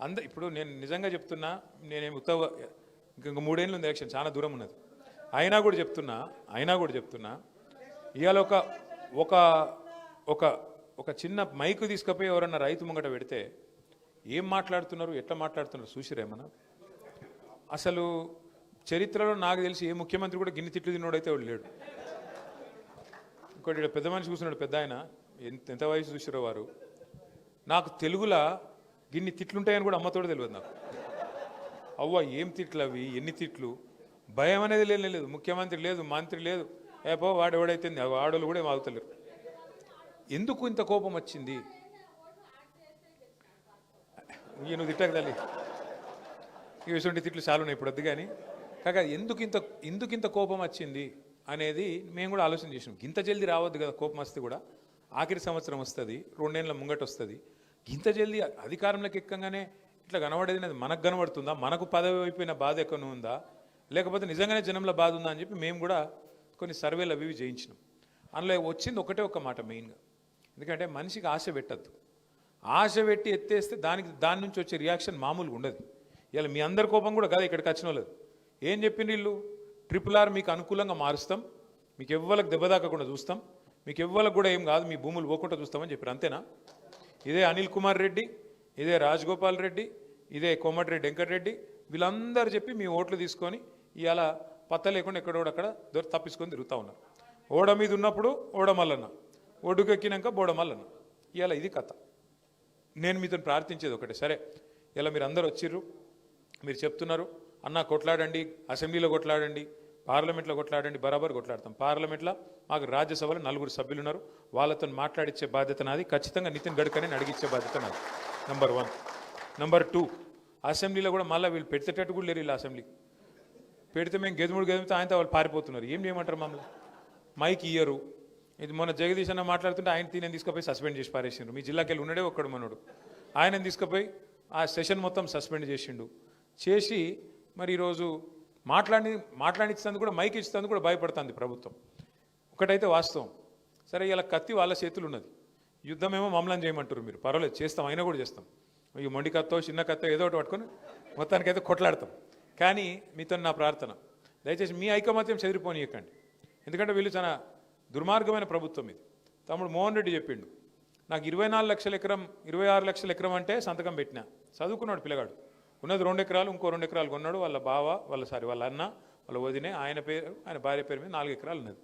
అంద ఇప్పుడు నేను నిజంగా చెప్తున్నా నేనేమి ఉత్తవ ఇంక మూడేళ్ళు ఉంది ఎలక్షన్ చాలా దూరం ఉన్నది. అయినా కూడా చెప్తున్నా అయినా కూడా చెప్తున్నా ఇవాళ ఒక ఒక ఒక ఒక చిన్న మైకు తీసుకుపోయి ఎవరన్నా రైతు ముంగట పెడితే ఏం మాట్లాడుతున్నారు ఎట్లా మాట్లాడుతున్నారు చూసిరేమన్నా అసలు చరిత్రలో నాకు తెలిసి ఏ ముఖ్యమంత్రి కూడా గిన్నె తిట్లు తిన్నోడైతే వాడు లేడు. ఇంకోటి పెద్ద మనిషి కూర్చున్నాడు పెద్ద ఆయన ఎంత ఎంత వయసు చూసిరో వారు. నాకు తెలుగులో గిన్ని తిట్లుంటాయని కూడా అమ్మతోడు తెలియదు నాకు. అవ్వ ఏం తిట్లు అవి? ఎన్ని తిట్లు? భయం అనేది లేనే లేదు. ముఖ్యమంత్రి లేదు మంత్రి లేదు. ఏపో వాడు ఎవడైతే ఆడోళ్ళు కూడా ఏం ఆగుతలేరు. ఎందుకు ఇంత కోపం వచ్చింది? ఇక నువ్వు తిట్టక తల్లి. ఈ విషయంటి తిట్లు చాలు ఉన్నాయి ఇప్పుడు వద్దు కానీ కాక ఎందుకు ఇంత ఎందుకు ఇంత కోపం వచ్చింది అనేది మేము కూడా ఆలోచన చేసినాం. ఇంత జల్దీ రావద్దు కదా కోపం వస్తే కూడా. ఆఖరి సంవత్సరం వస్తుంది రెండేళ్ళ ముంగట వస్తుంది. ఇంత జల్దీ అధికారంలోకి ఎక్కగానే ఇట్లా కనబడేది అనేది మనకు కనబడుతుందా? మనకు పదవి అయిపోయిన బాధ ఎక్కడ ఉందా? లేకపోతే నిజంగానే జనంలో బాధ ఉందా అని చెప్పి మేము కూడా కొన్ని సర్వేలు అవి చేయించినాం. అందులో వచ్చింది ఒకటే ఒక మాట మెయిన్గా. ఎందుకంటే మనిషికి ఆశ పెట్టద్దు. ఆశ పెట్టి ఎత్తేస్తే దానికి దాని నుంచి వచ్చే రియాక్షన్ మామూలుగా ఉండదు. ఇలా మీ అందరి కోపం కూడా కదా ఇక్కడికి వచ్చిన లేదు ఏం చెప్పింది వీళ్ళు? ట్రిపుల్ ఆర్ మీకు అనుకూలంగా మారుస్తాం. మీకు ఎవ్వలకు దెబ్బ తాకకుండా చూస్తాం. మీకు ఎవ్వలకు కూడా ఏం కాదు. మీ భూములు పోకుండా చూస్తామని చెప్పారు. అంతేనా? ఇదే అనిల్ కుమార్ రెడ్డి ఇదే రాజగోపాల్ రెడ్డి ఇదే కోమటిరెడ్డి వెంకటరెడ్డి వీళ్ళందరూ చెప్పి మీ ఓట్లు తీసుకొని ఇవాళ పత్త లేకుండా ఎక్కడోడక్కడ దొర తప్పించుకొని తిరుగుతూ ఉన్నారు. ఓడ మీద ఉన్నప్పుడు ఓడమల్లన్న ఒడ్డుకెక్కినాక బోడమల్లన్న ఇలా ఇది కథ. నేను మీతో ప్రార్థించేది ఒకటే. సరే ఇలా మీరు అందరు వచ్చిర్రు మీరు చెప్తున్నారు అన్న కొట్లాడండి అసెంబ్లీలో కొట్లాడండి పార్లమెంట్లో కొట్లాడండి బరాబర్ కొట్లాడతాం. పార్లమెంట్లో మాకు రాజ్యసభలో నలుగురు సభ్యులు ఉన్నారు వాళ్ళతో మాట్లాడించే బాధ్యత నాది. ఖచ్చితంగా నితిన్ గడ్కరీని అడిగించే బాధ్యత నాది. నెంబర్ వన్ నెంబర్ టూ అసెంబ్లీలో కూడా మళ్ళీ వీళ్ళు పెడితేటట్టు కూడా లేరు వీళ్ళు అసెంబ్లీ. పెడితే మేము గెదుముడు గెదిమితే ఆయనతో వాళ్ళు పారిపోతున్నారు. ఏం చేయమంటారు మమ్మల్ని? మైక్ ఇయ్యరు. ఇది మొన్న జగదీష్ అన్న మాట్లాడుతుంటే ఆయన తీనే తీసుకుపోయి సస్పెండ్ చేసి పారేసిండు మీ జిల్లాకి వెళ్ళి ఉన్నాడే ఒక్కడు మనోడు. ఆయన తీసుకుపోయి ఆ సెషన్ మొత్తం సస్పెండ్ చేసిండు. చేసి మరి ఈరోజు మాట్లాడి మాట్లాడించినందుకు కూడా మైక్ ఇచ్చినందుకు కూడా భయపడుతుంది ప్రభుత్వం. ఒకటైతే వాస్తవం. సరే ఇలా కత్తి వాళ్ళ చేతులు ఉన్నది యుద్ధమేమో మమ్మల్ని చేయమంటారు మీరు. పర్వాలేదు చేస్తాం అయినా కూడా చేస్తాం. ఈ మొండి కత్తో చిన్న కత్తో ఏదో ఒకటి పట్టుకొని మొత్తానికైతే కొట్లాడతాం. కానీ మీతో నా ప్రార్థన. దయచేసి మీ ఐకమత్యం చెదిరిపోనీయకండి. ఎందుకంటే వీళ్ళు చాలా దుర్మార్గమైన ప్రభుత్వం ఇది. తమ్ముడు మోహన్ రెడ్డి చెప్పిండు. నాకు ఇరవై నాలుగు లక్షల ఎకరం ఇరవై ఆరు లక్షల ఎకరం అంటే సంతకం పెట్టినా. చదువుకున్నాడు పిల్లగాడు. ఉన్నది రెండు ఎకరాలు ఇంకో రెండు ఎకరాలు కొన్నాడు. వాళ్ళ బావ వాళ్ళ సారీ వాళ్ళ అన్న వాళ్ళ వదినే ఆయన పేరు ఆయన భార్య పేరు మీద నాలుగు ఎకరాలు ఉన్నది.